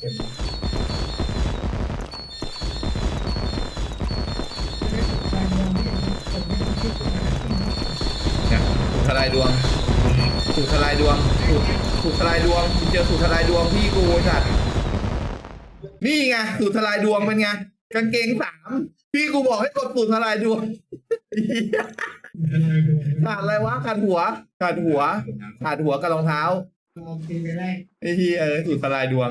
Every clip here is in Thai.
เต็มเนี่ยถูกทลายดวงถูกทลายดวงถูกถูกทลายดวงเจอถูกทลายดวงพี่กูไอ้สัตว์นี่ไงถูกทลายดวงเป็นไงกางเกงสามพี่กูบอกให้กดถูกทลายดวง ขาดอะไรวะขาดหัวขาดหัวขาดหัวกับรองเท้า โอเคไปแรกไอ้ที่เออถูกทลายดวง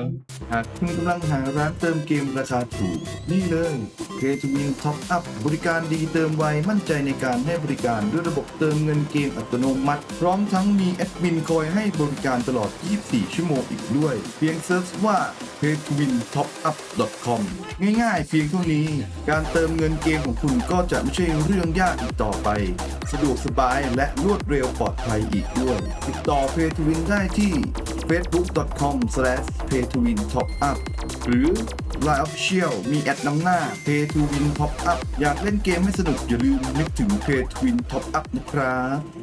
หากคุณกำลังหาร้านเติมเกมราคาถูก นี่เลย k 2 w i n Top Up บริการดีเติมไว มั่นใจในการให้บริการด้วยระบบเติมเงินเกมอัตโนมัติ พร้อมทั้งมีแอดมินคอยให้บริการตลอด 24 ชั่วโมงอีกด้วย เพียงเซิร์ชว่า k 2 w i n Top Up com ง่ายๆ เพียงเท่านี้ การเติมเงินเกมของคุณก็จะไม่ใช่เรื่องยากอีกต่อไป สะดวกสบายและรวดเร็วปลอดภัยอีกด้วย ติดต่อ Pay to Win ได้ที่ facebook.com/paytowintop-up หรือ Line Official มีแอดนำหน้า Pay to Win Top Up อยากเล่นเกมให้สนุกอย่าลืมนึกถึง Pay to Win Top Up นะครับ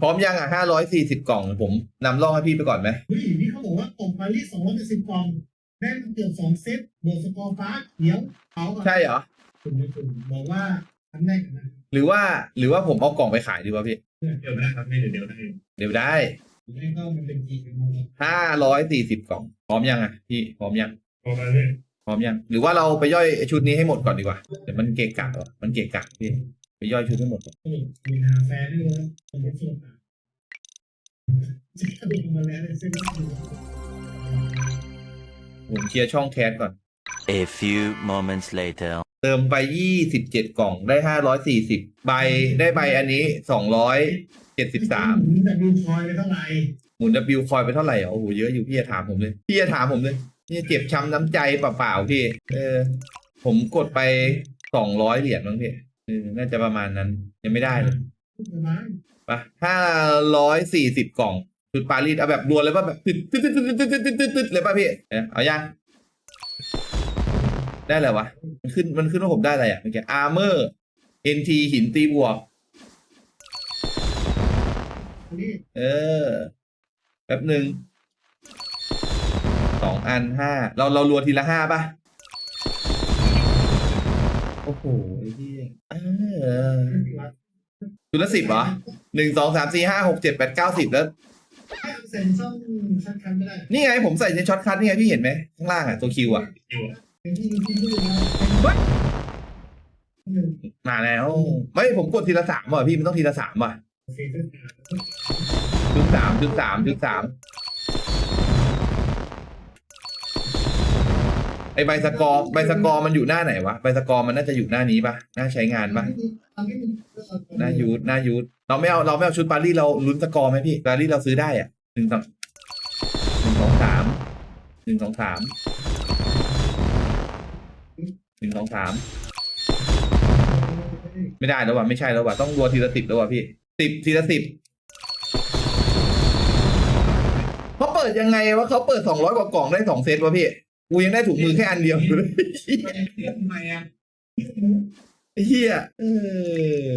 พร้อมยังอะห้าร้อยสี่สิบกล่อง ผมนำล่องให้พี่ไปก่อนไหมเฮ้ยนี่เขาบอกว่าตกปารีสสองร้อยเจ็ดสิบกล่องได้มาเกือบสองเซตบวกสกอร์ฟ้าเดี๋ยวเอาก่อนใช่เหรอ คุณไม่คุณบอกว่าทำได้กันนะหรือว่าหรือว่าผมเอากล่องไปขายดีวะพี่ เดี๋ยวได้ครับไม่เดี๋ยวเดี๋ยวได้เดี๋ยวได้ไม่ก็มันเป็นจีเป็นโมเดลห้าร้อยสี่สิบกล่อง พร้อมยังอะพี่พร้อมยัง พอมาเรื่อยพร้อมยัง หรือว่าเราไปย่อยไอ้ชุดนี้ให้หมดก่อนดีกว่าเดี๋ยวมันเกะกะวะมันเกะกะพี่ ไปย่อยชุดให้หมดก่อนมีหาแฟนด้วยนะมันเป็นส่วนต่างจะกระโดดมาแล้วในเส้นทางผมเคลียร์ช่องแคสก่อน A few moments later. เติมไปยี่สิบเจ็ดกล่องได้ห้าร้อยสี่สิบใบได้ใบอันนี้สองร้อยเจ็ดสิบสามแต่ดูคอยไปเท่าไหร่หมุน W คอยไปเท่าไหร่อะโอ้โหเยอะอยู่พี่จะถามผมเลยพี่จะถามผมเลยพี่เจ็บช้ำน้ำใจเปล่าๆพี่ เออ ผมกดไปสองร้อยเหรียญมั้งพี่ เออน่าจะประมาณนั้น ยังไม่ได้เลยประมาณปะห้าร้อยสี่สิบกล่องชุดปารีสเอาแบบรวนเลยป่ะแบบตึ๊ดตึ๊ดตึ๊ดตึ๊ดตึ๊ดตึ๊ดตึ๊ดตึ๊ดเลยป่ะพี่เออเอายังได้เลยวะ มันขึ้นมันขึ้นว่าผมได้อะไรอะเมื่อกี้อาร์เมอร์เอ็นทีหินตีบวกอันนี้เออแป๊บหนึ่งสองอันห้าเราเรารัวทีละห้าป่ะ โอ้โหไอ้ที่ เออชุดละสิบเหรอหนึ่งสองสามสี่ห้าหกเจ็ดแปดเก้าสิบแล้ว เซ็นซ่อมชัดคันไม่ได้นี่ไงผมใส่ในช็อตคัทนี่ไงพี่เห็นไหมข้างล่างอะตัวคิวอะเป็นที่ที่พูดนะเฮ้ยหนึ่งมาแล้วไม่ผมกดทีละสามว่ะพี่มันต้องทีละสามว่ะโอเคขึ้นชุดสามชุดสามชุดสาม ไอใบสกอร์ใบสกอร์มันอยู่หน้าไหนวะใบสกอร์มันน่าจะอยู่หน้านี้ปะหน้าใช้งานปะหน้ายูทหน้ายูทเราไม่เอาเราไม่เอาชุดปารีสเราลุ้นสกอร์ไหมพี่ปารีสเราซื้อได้อะหนึ่งสองหนึ่งสองสามหนึ่งสองสามหนึ่งสองสามไม่ได้แล้วว่ะไม่ใช่แล้วว่ะต้องรัวทีละสิบแล้วว่ะพี่สิบทีละสิบเขาเปิดยังไงวะเขาเปิดสองร้อยกว่ากล่องได้สองเซตวะพี่ กูยังได้ถุงมือแค่อันเดียวอยู่เลยทำไมอะไอ้เฮียเออ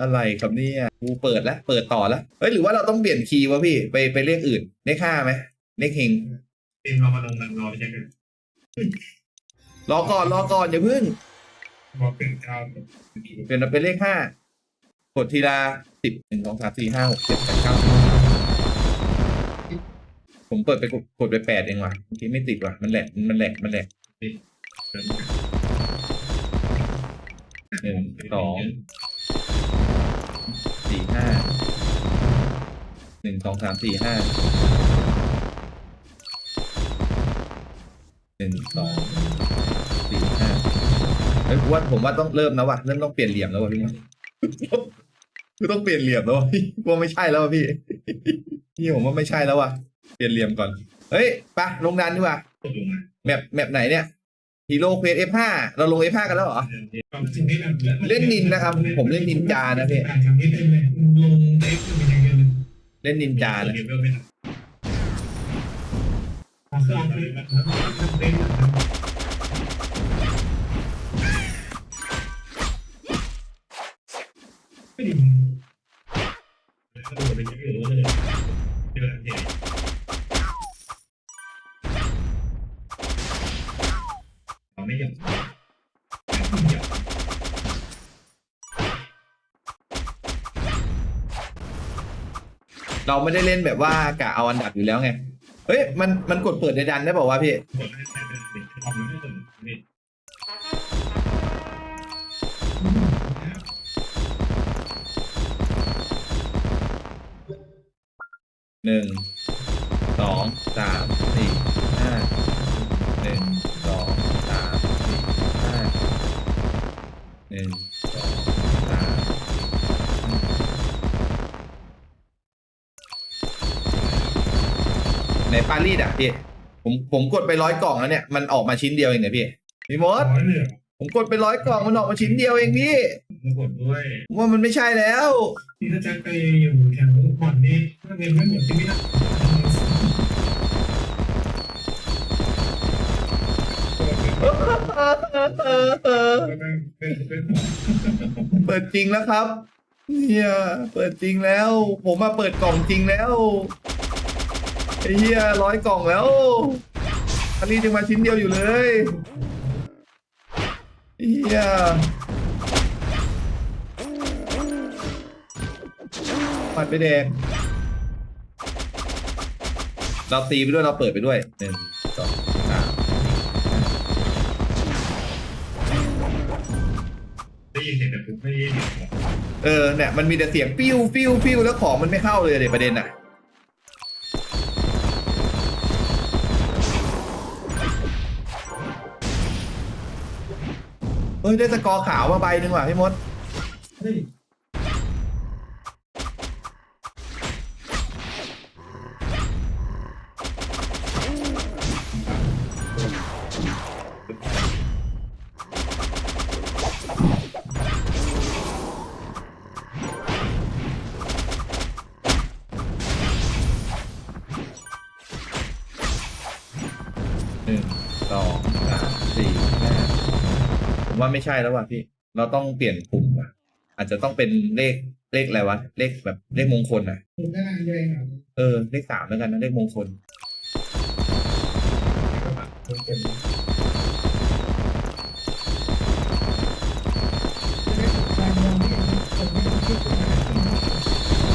อะไรครับเนี่ยกูเปิดแล้วเปิดต่อแล้วเฮ้ยหรือว่าเราต้องเปลี่ยนคีย์วะพี่ไปไปเลขอื่นเลขห้าไหมเลขเฮงเต็มเรามาลงกันรอไปเช็คกันรอก่อนรอก่อนอย่าเพิ่งรอเป็นเก้าเปลี่ยนมาเป็นเลขห้ากดทีละสิบหนึ่งสองสามสี่ห้าหกเจ็ดแปดเก้า ผมเปิดไปกดไปแปดเองว่ะเมื่อกี้ไม่ติดว่ะมันแหลกมันแหลกมันแหลกหนึ่งสองสี่ห้าหนึ่งสองสามสี่ห้าหนึ่งสองสี่ห้าเฮ้ยว่าผมว่าต้องเริ่มแล้วว่ะเริ่มต้องเปลี่ยนเหลี่ยมแล้วว่ะพี่คือต้องเปลี่ยนเหลี่ยมแล้วว่ะพี่ว่าไม่ใช่แล้วว่ะพี่พี่ผมว่าไม่ใช่แล้วว่ะ เปลี่ยนเหลี่ยมก่อน เฮ้ยปะลงดันดีกว่าแมปแมปไหนเนี่ยฮีโร่เควส F5 เราลง F5 กันแล้วเหรอ เล่นนินนะครับ ผมเล่นนินจานะพี่เต็มเลยลงเอ็กซ์เป็นอย่างเดียวเลยเล่นนินจานะเดี๋ยวไม่ด้ ดียังไม่รู้เดือดเย็นเราไม่ได้เล่นแบบว่ากะเอาอันดับอยู่แล้วไง เฮ้ย มัน มันกดเปิดในดันได้บอกว่าวะพี่ หนึ่ง หนึ่งสองสามในปารีสอะพี่ ผมผมกดไปร้อยกล่องแล้วเนี่ย มันออกมาชิ้นเดียวเองเนี่ยพี่พี่มดร้อยเหลือผมกดไปร้อยกล่องมันออกมาชิ้นเดียวเองพี่มากดด้วยผมว่ามันไม่ใช่แล้วที่ถ้าแจ็คไปอยู่แถวก่อนนี้ถ้าเงินไม่หมดที่ไม่ได้ เปิดจริงแล้วครับเนี่ยเปิดจริงแล้ว ผมมาเปิดกล่องจริงแล้วไอ้เหี้ยร้อยกล่องแล้วอันนี้ยังมาชิ้นเดียวอยู่เลยไอ้เหี้ยปัดไปแดงเราตีไปด้วยเราเปิดไปด้วยหนึ่ง ได้ยินเสียงแต่ปุ๊บไม่ได้ยินเออเนี่ยมันมีแต่เสียงปิ้วปิ้วปิ้วแล้วของมันไม่เข้าเลยเด็ประเด็นอะเฮ้ยได้สกอร์ขาวมาใบหนึ่งว่ะพี่มด เฮ้ย นึ่งสองสามสี่ห้าผมว่าไม่ใช่แล้วว่ะพี่ เราต้องเปลี่ยนปุ่มว่ะ อาจจะต้องเป็นเลขเลขอะไรวะ เลขแบบเลขมงคลอะคุณก็นั่งด้วยครับเออ เลขสามแล้วกันนะเลขมงคลคนเป็นเ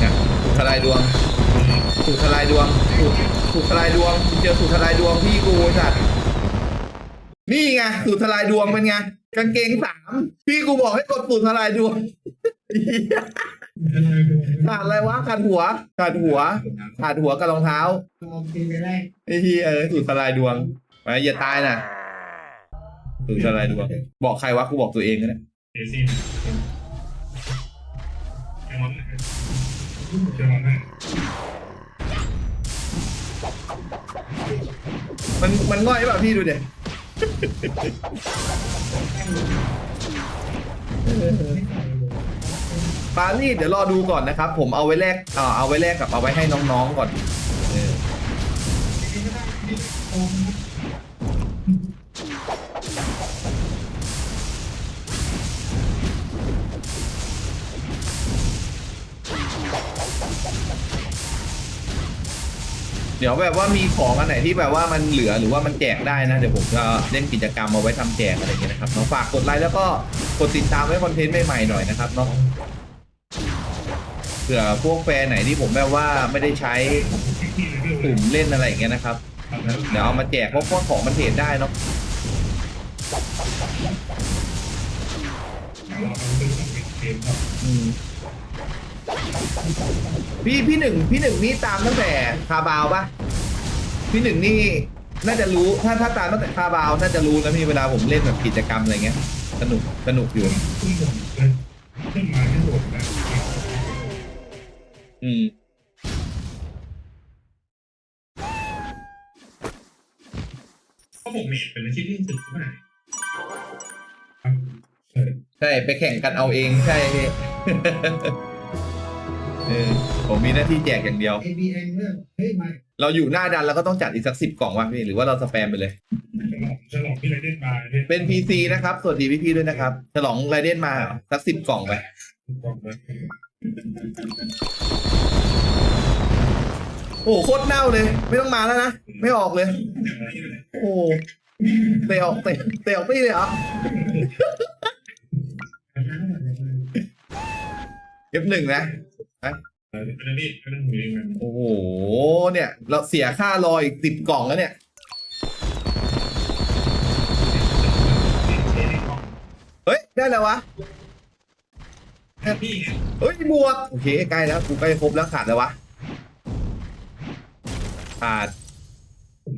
นี่ยถูกทลายดวงถูกทลายดวงถูก ถูกทลายดวงเจอถูกทลายดวงพี่กูสัตว์นี่ไงถูกทลายดวงเป็นไงกางเกงสามพี่กูบอกให้กดถูกทลายดวงขาดอะไรวะขาดหัวขาดหัวขาดหัวกับรองเท้าไอ้เหี้ยเออถูกทลายดวงไปอย่าตายนะถูกทลายดวง บอกใครวะกูบอกตัวเองก็ได้เมันมันง่อยป่ะพี่ดูเด็ปารีสเดี๋ยวรอดูก่อนนะครับ ผมเอาไว้แลกเอ่อเอาไว้แลกกับเอาไว้ให้น้องๆก่อน เดี๋ยวแบบว่ามีของอันไหนที่แบบว่ามันเหลือหรือว่ามันแจกได้นะเดี๋ยวผมจะเล่นกิจกรรมเอาไว้ทำแจกอะไรเงี้ยนะครับเนาะฝากกดไลค์แล้วก็กดติดตามไว้คอนเทนต์ใหม่ๆหน่อยนะครับเนาะเผื่อพวกแฟนไหนที่ผมแบบว่าไม่ได้ใช้ปุ่มเล่นอะไรอย่างเงี้ยนะครับเดี๋ยวเอามาแจกเพราะพวกของมันเทรดได้เนาะอืม พี่พี่หนึ่งพี่หนึ่งนี่ตามตั้งแต่คาบาวปะพี่หนึ่งนี่น่าจะรู้ถ้าถ้าตามตั้งแต่คาบาวน่าจะรู้นะพี่เวลาผมเล่นแบบกิจกรรมอะไรเงี้ย สนุกสนุกอยู่ขึ้นหมดเลยขึ้นมาที่โดดนะอืมเพราะผมเมดเป็นอาชีพที่สุดมากครับเออใช่ไปแข่งกันเอาเองใช่พี่ เออผมมีหน้าที่แจกอย่างเดียว ABN เรื่องเฮ้ยไม่เราอยู่หน้าดันเราก็ต้องจัดอีกสักสิบกล่องว่ะพี่หรือว่าเราสแปมไปเลยฉลองที่ไรเด่นมาเนี่ยเป็น PC นะครับ สวัสดีพี่ๆด้วยนะครับ ฉลองไรเดนมาสักสิบกล่องไปกล่องเลยโอ้โหโคตรเน่าเลย ไม่ต้องมาแล้วนะ ไม่ออกเลย โอ้เตะออกเตะเตะออกไม่เลยเหรอ F1 นะ อันนี้ก็ต้องมีมันโอ้โห เนี่ย เราเสียค่ารออีกสิบกล่องแล้วเนี่ย เฮ้ย ได้แล้ววะพี่เฮ้ยบวกโอเคใกล้แล้ว กูใกล้ครบแล้วขาดแล้ววะ ขาด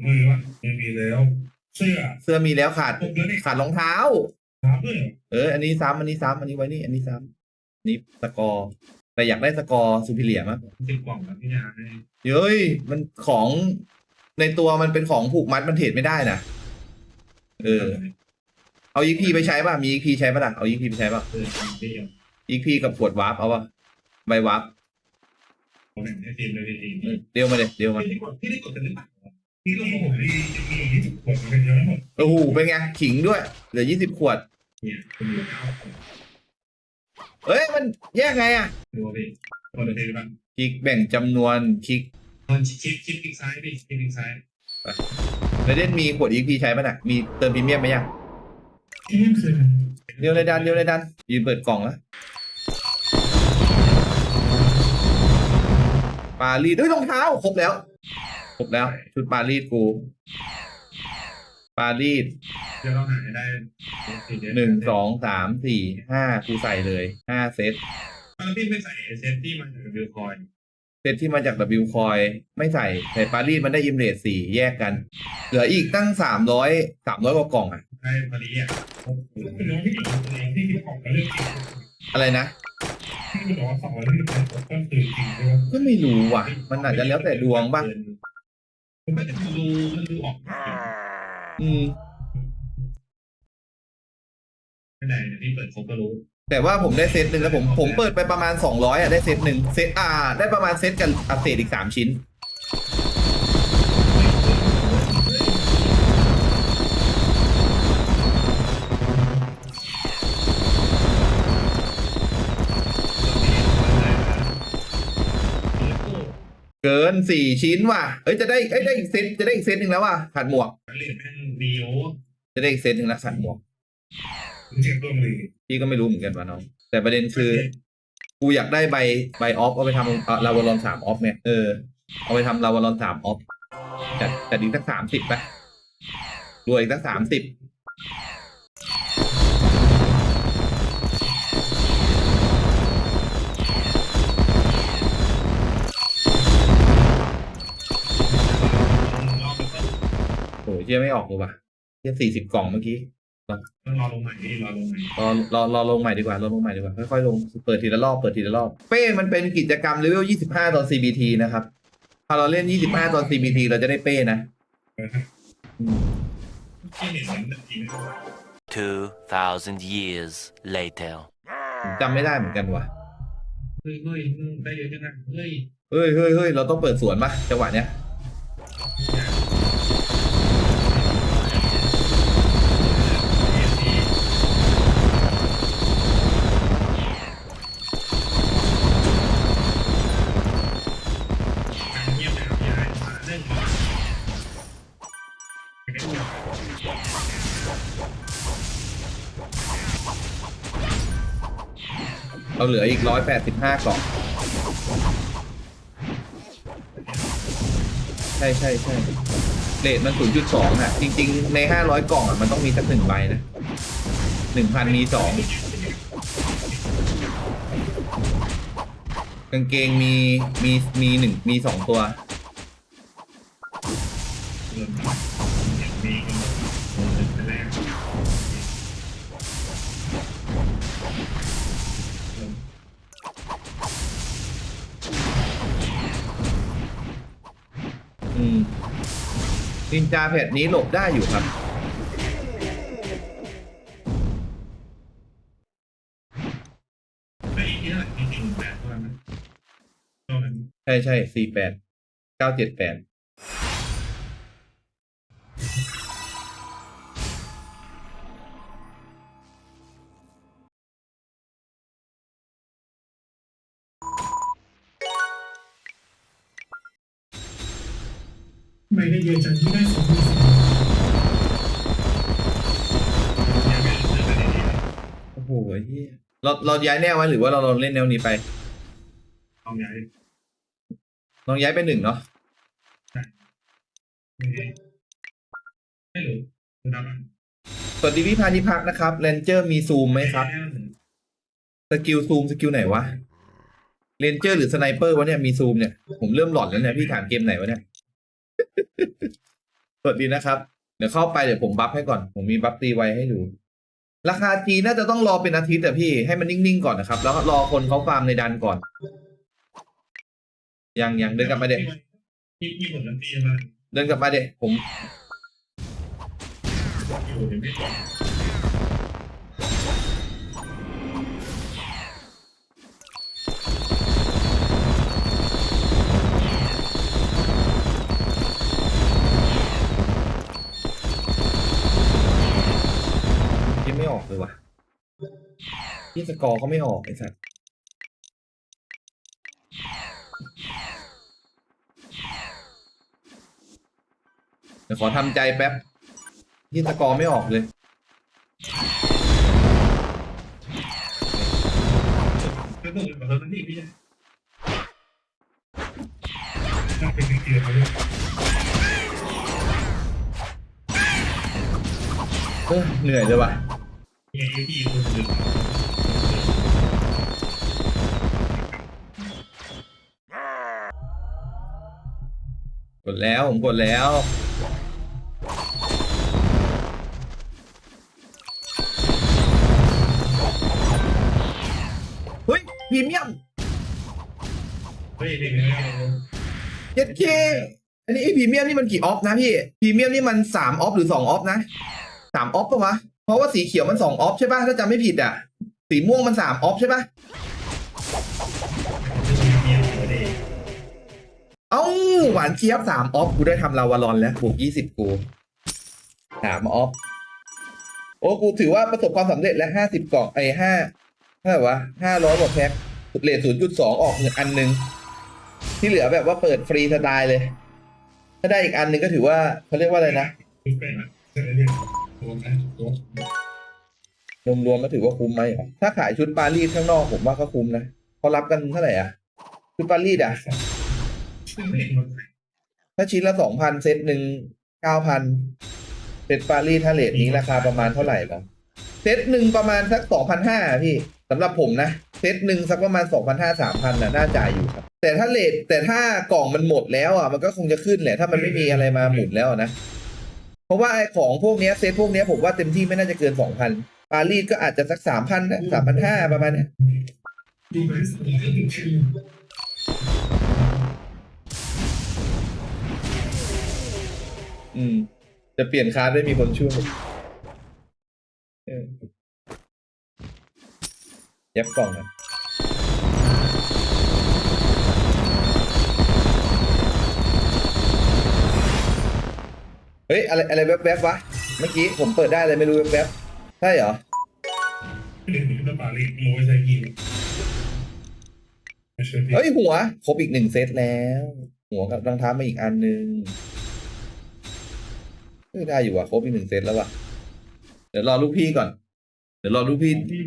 มือวะไม่มีแล้ว เสื้อเสื้อมีแล้วขาด ผมแล้วนี่ขาดรองเท้าถามด้วยเออ อันนี้ซ้ำอันนี้ซ้ำอันนี้ไว้นี่ อันนี้ซ้ำนี่สกอร์ แต่อยากได้สกอร์ซูพิเลียมั้งสิบกล่องแล้วพี่นาให้เฮ้ย มันของในตัวมันเป็นของผูกมัดมันเทรดไม่ได้นะเออ เอาอีพีไปใช้ป่ะ มีอีพีใช้ป่ะล่ะเอาอีพีไปใช้ป่ะเออเดียวอีพีกับขวดวาร์ปเอาป่ะใบวาร์ปผมเห็นให้ทีมเลยทีมเออเดียวมาเลยเดียวมาพี่ได้กดพี่ได้กดกันหรือเปล่าพี่ก็ผมมีมียี่สิบขวดเป็นเยอะหมดโอ้โหเป็นไงขิงด้วยเหลือยี่สิบขวดเนี่ยคุณดูเท้า เอ้ยมันแยกไงอะดูพี่คนละทีบ้างคลิกแบ่งจำนวนคลิกตอนชิปชิปคลิกซ้ายพี่คลิกซ้ายแล้วเด่นมีขวดอีพีใช้ป่ะน่ะมีเติมพรีเมียมไหมยังที่นี่คือเดียวเลยดันเดียวเลยดันยืนเปิดกล่องแล้วปารีสเฮ้ยรองเท้าครบแล้ว ครบแล้ว ชุดปารีสกู ปารีสจะต้องหาได้หนึ่งสองสามสี่ห้ากูใส่เลยห้าเซตตอนพี่ไม่ใส่เซฟที่มันถึงบิลคอยเซตที่มาจาก W คอยไม่ใส่แต่ปารีสมันได้อิมเรสสี่แยกกัน เหลืออีกตั้งสามร้อยสามร้อยกว่ากล่องอะได้มาดีอะเป็นน้องที่เองที่คิดของกับเรื่องจริงอะไรนะที่คุณบอกว่าสองร้อยที่เป็นก็คือจริงใช่ไหมก็ไม่รู้ว่ะ มันอาจจะแล้วแต่ดวงบ้างมันก็จะดูมันดูออก อืมไม่ได้ที่เปิดเขาก็รู้แต่ว่าผมได้เซตหนึ่งแล้วผมผมเปิดไปประมาณสองร้อยอะได้เซตหนึ่งเซตอ่า ได้ประมาณเซตกันอัปเดตอีกสามชิ้น เกินสี่ชิ้นว่ะ เอ้ยจะได้เอ้ยได้อีกเซตจะได้อีกเซตหนึ่งแล้วว่ะขาดหมวกเรียนแม่งดีโอจะได้อีกเซตหนึ่งแล้วขาดหมวก เจ็บตัวมือพี่ก็ไม่รู้เหมือนกันว่าน้อง แต่ประเด็นคือ กูอยากได้ใบใบออฟเอาไปทำลาวารอนสามออฟเนี่ย เออ เอาไปทำลาวารอนสามออฟแต่แต่ดีสักสามสิบไปรวยอีกสักสามสิบ โอ้ยเชี่ยไม่ออกเลยว่ะเชี่ยสี่สิบกล่องเมื่อกี้ต้องรอลงใหม่ดิรอลงใหม่รอรอรอลงใหม่ดีกว่ารอลงใหม่ดีกว่าค่อยๆลงเปิดทีละรอบเปิดทีละรอบเป้มันเป็นกิจกรรมเลเวลยี่สิบห้าตอน CBT นะครับพอเราเล่นยี่สิบห้าตอน CBT เราจะได้เป้นะอืมที่เห็นเหมือนจริง2,000 years later. ผมจำไม่ได้เหมือนกันว่ะเฮ้ยเฮ้ยได้เยอะจังนะเฮ้ยเฮ้ยเฮ้ยเฮ้ยเราต้องเปิดสวนปะจังหวะเนี้ย เหลืออีกร้อยแปดสิบห้ากล่อง ใช่ใช่ใช่เรทมันศูนย์จุดสองอะ จริง ๆ ในห้าร้อยกล่องอะ มันต้องมีสักหนึ่งใบนะหนึ่งพันมีสองกางเกงมีมีมีหนึ่งมีสองตัว จาแพทนี้หลบได้อยู่ครับ ไม่เท่าไหร่ที่จริงแบบว่ามันตอนนั้นช่ใช่สี่แปดเก้าเจ็ดแปดไม่ได้เยอะจังที่ได้สองหมื่นสอง ยังไม่เจอกันดีๆนะ โอ้โหไอ้ เหี้ยเราเราย้ายแนวไว้หรือว่าเราเราเล่นแนวนี้ไปเอาไงลองย้ายไปหนึ่งเนาะไม่รู้ไม่รู้คุณนับอะสวัสดีพี่พานิพักนะครับเรนเจอร์มีซูมไหมครับ สกิลซูมสกิลไหนวะเรนเจอร์หรือสไนเปอร์วะเนี่ยมีซูมเนี่ยผมเริ่มหลอนแล้วเนี่ยพี่ถามเกมไหนวะเนี่ยสวัสดีนะครับ เดี๋ยวเข้าไปเดี๋ยวผมบัฟให้ก่อน ผมมีบัฟตีไวให้ดู ราคาจีน่าจะต้องรอเป็นอาทิตย์แต่พี่ให้มันนิ่งๆก่อนนะครับ แล้วก็รอคนเขาฟาร์มในดันก่อน ยังยังเดินกลับมาเด็กมีมีผลลัพธ์ดีมาเดินกลับมาเด็กผมอยู่เดี๋ยวไม่ พี่สกอร์เขาไม่ออกไอ้สัสเดี๋ยวขอทำใจแป๊บพี่สกอร์ไม่ออกเลยก็ต้องเป็นแบบนั้นนี่พี่ใช่น่าเป็นเกียร์เขาด้วยเออเหนื่อยเลยว่ะมีไอ้พี่คนหนึ่งก ดแล้วผมกดแล้ว เฮ้ยพรีเมียมเฮ้ยเด็กเนี่ยเจ็ดเคอันนี้ไอพรีเมียมนี่มันกี่ออฟนะพี่พรีเมียมนี่มันสามออฟหรือสองออฟนะสามออฟปะวะเพราะว่าสีเขียวมันสองออฟใช่ปะถ้าจำไม่ผิดอะ สีม่วงมันสามออฟใช่ปะ เอ้าหวานเจี๊ยบสามออฟกูได้ทำลาวารอนแล้วบวกยี่สิบกูสามออฟโอ้กูถือว่าประสบความสำเร็จแล้วห้าสิบกล่องไอ้ห้าเท่าไหร่วะห้าร้อยกว่าแพ็คเลทศูนย์จุดสองออกหนึ่งอันหนึ่งที่เหลือแบบว่าเปิดฟรีสไตล์เลย ถ้าได้อีกอันหนึ่งก็ถือว่าเขาเรียกว่าอะไรนะรวเนี่ยตัวนะตัวรวมๆแล้วถือว่าคุ้มไหมถ้าขายชุดปารีสข้างนอกผมว่าก็คุ้มนะเขารับกันเท่าไหร่อะ ชุดปารีสอะ ถ้าชิ้นละสองพันเซตหนึ่งเก้าพันเซตปารีสถ้าเลทนี้ราคาประมาณเท่าไหร่ล่ะเซตหนึ่งประมาณสักสองพันห้าพี่สำหรับผมนะ เซตหนึ่งสักประมาณสองพันห้าสามพันน่ะน่าจ่ายอยู่ครับ แต่ถ้าเลทแต่ถ้ากล่องมันหมดแล้วอะมันก็คงจะขึ้นแหละ ถ้ามันไม่มีอะไรมาหมุนแล้วนะ เพราะว่าไอ้ของพวกนี้เซตพวกนี้ผมว่าเต็มที่ไม่น่าจะเกินสองพันปารีสก็อาจจะสักสามพันนะสามพันห้าประมาณเนี้ อืม จะเปลี่ยนคาร์ดได้มีคนช่วยเออยับกล่องนะเฮ้ย อะไรอะไรแวบๆวะ เมื่อกี้ผมเปิดได้อะไรไม่รู้แวบๆใช่เหรอเด็กนี่ก็ปารีสโมไม่ใช่พี่เฮ้ยหัว ครบอีกหนึ่งเซตแล้ว หัวกับรองเท้ามาอีกอันหนึ่ง เฮ้ยได้อยู่ว่ะครบอีกหนึ่งเซตแล้วว่ะ เดี๋ยวรอลูกพี่ก่อน เดี๋ยวรอลูกพี่ ที่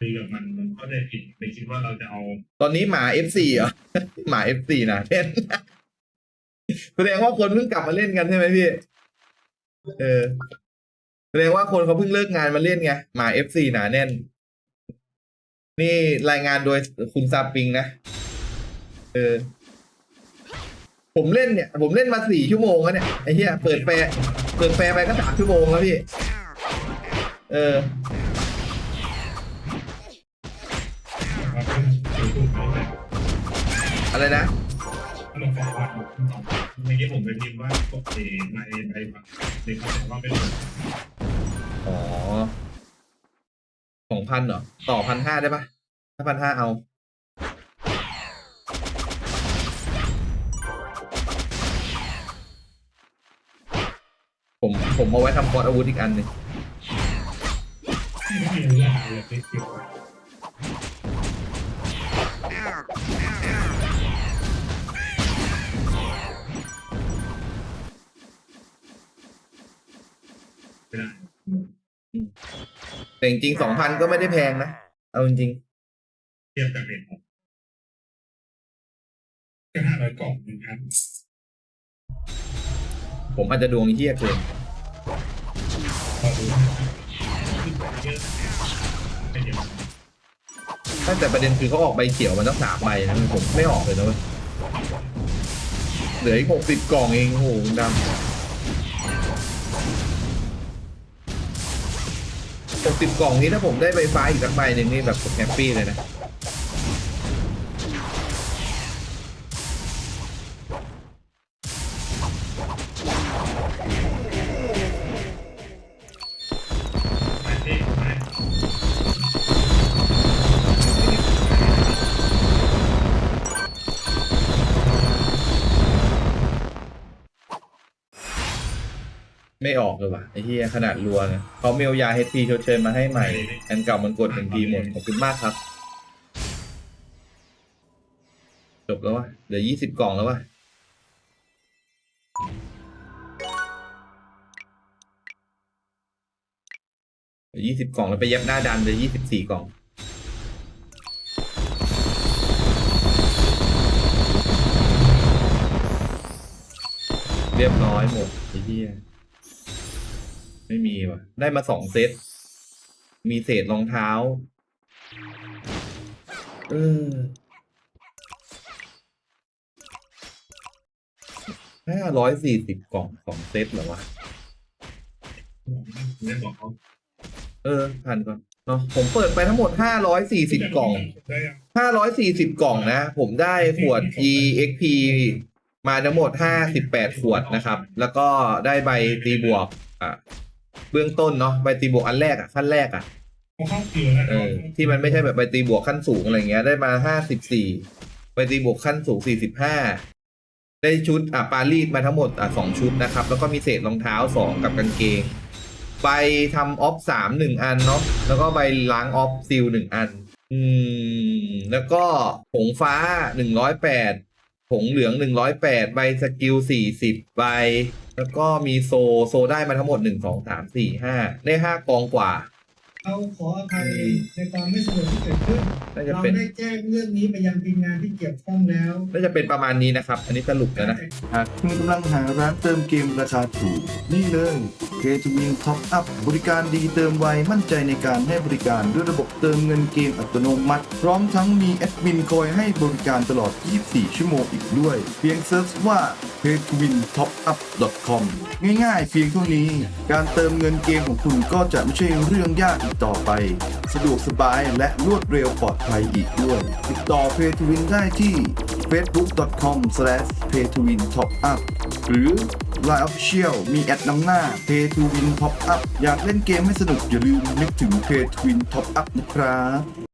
ตีกับมันมันก็ได้ผิดไปคิดว่าเราจะเอาตอนนี้หมา F4 เหรอ หมา F4 นะเล่นแสดงว่าคนเพิ่งกลับมาเล่นกันใช่ไหมพี่ เออ แสดงว่าคนเขาเพิ่งเลิกงานมาเล่นไง หมา F4 หนาแน่น นี่รายงานโดยคุณซาปิงนะ เออ ผมเล่นเนี่ย ผมเล่นมาสี่ชั่วโมงแล้วเนี่ยไอ้เหี้ยเปิดแฟร์เปิดแฟร์ไปก็สามชั่วโมงแล้วพี่ เออเป็นตัวถูกไหมแต่อะไรนะถ้าเราฟังว่าเมื่อกี้ผมไปพิมพ์ว่าปกติมาเองไปแบบในเขาบอกว่าเป็นอ๋อสองพันเหรอ ต่อพันห้าได้ปะถ้าพันห้าเอา ผมเอาไว้ทำคอร์สอาวุธอีกอันหนึงไม่มีเรื่องอะไรที่เกี่ยวกับไม่ได้แต่จริงๆสองพันก็ไม่ได้แพงนะ เอาจริงเทียบกับเน็ตก็ห้าร้อยกล่องหนึ่งครับๆผมอาจจะดวงเฮี้ยเกิน พอรู้นะครับขึ้นไปเยอะไม่เยอะแต่ประเด็นคือเขาออกใบเขียวมันต้องสามใบนะผมไม่ออกเลยนะเว้ยเหลืออีกหกสิบกล่องเองโอ้โหดำหกสิบกล่องนี้ถ้าผมได้ใบฟ้าอีกสักใบหนึ่งนี่แบบผมแฮปปี้เลยนะ ไม่ออกเลยว่ะไอ้เหี้ยขนาดรัวนะเขาเมลยาเฮทีชดเชยมาให้ใหม่ อันเก่ามันกดหนึ่งทีหมดขอบคุณมากครับ จบแล้ววะเหลือยี่สิบกล่องแล้ววะเหลือยี่สิบกล่องแล้วไปเย็บหน้าดันเหลยยี่สิบสี่กล่องเรียบร้อยหมดไอ้เหี้ย ไม่มีว่ะ ได้มาสองเซต มีเศษรองเท้า เออห้าร้อยสี่สิบกล่องสองเซตเหรอวะ ไม่บอกเขาเออผ่านก่อนเนาะผมเปิดไปทั้งหมดห้าร้อยสี่สิบกล่องได้ยังห้าร้อยสี่สิบกล่องนะ ผมได้ขวด EXP มาทั้งหมดห้าสิบแปดขวดนะครับ แล้วก็ได้ใบตีบวกอะ เบื้องต้นเนาะใบตีบวกอันแรกอะขั้นแรกอะเขาเข้าเกลือนะเออที่มันไม่ใช่แบบใบตีบวกขั้นสูงอะไรเงี้ย ได้มาห้าสิบสี่ใบตีบวกขั้นสูงสี่สิบห้าได้ชุดอะปารีสมาทั้งหมดอะสองชุดนะครับ แล้วก็มีเศษรองเท้าสองกับกางเกงใบทำออฟสามหนึ่งอันเนาะแล้วก็ใบล้างออฟซิลหนึ่งอัน อืม แล้วก็ผงฟ้าหนึ่งร้อยแปดผงเหลืองหนึ่งร้อยแปดใบสกิลสี่สิบใบ แล้วก็มีโซโซได้มาทั้งหมดหนึ่งสองสามสี่ห้าได้ห้ากองกว่า เราขออภัยในความไม่สะดวกที่เกิดขึ้น น่าจะเราเป็น ได้แจ้งเรื่องนี้ไปยังทีมงานที่เกี่ยวข้องแล้วน่าจะเป็นประมาณนี้นะครับ อันนี้สรุปแล้วนะ หากคุณกำลังหาร้านเติมเกมราคาถูก นี่เลย k 2 w i n Top Up บริการดีเติมไว มั่นใจในการให้บริการด้วยระบบเติมเงินเกมอัตโนมัติ พร้อมทั้งมีแอดมินคอยให้บริการตลอด 24 ชั่วโมงอีกด้วย เพียงเซิร์ชว่า k 2 w i n Top Up com ง่ายๆ เพียงเท่านี้ การเติมเงินเกมของคุณก็จะไม่ใช่เรื่องยากอีกต่อไป สะดวกสบายและรวดเร็วปลอดภัยอีกด้วย ติดต่อเพย์ทวินได้ที่ facebook.com/paytowintop-up หรือ Line Official มีแอดนำหน้า Pay to Win Top Up อยากเล่นเกมให้สนุกอย่าลืมนึกถึง Pay to Win Top Up นะครับ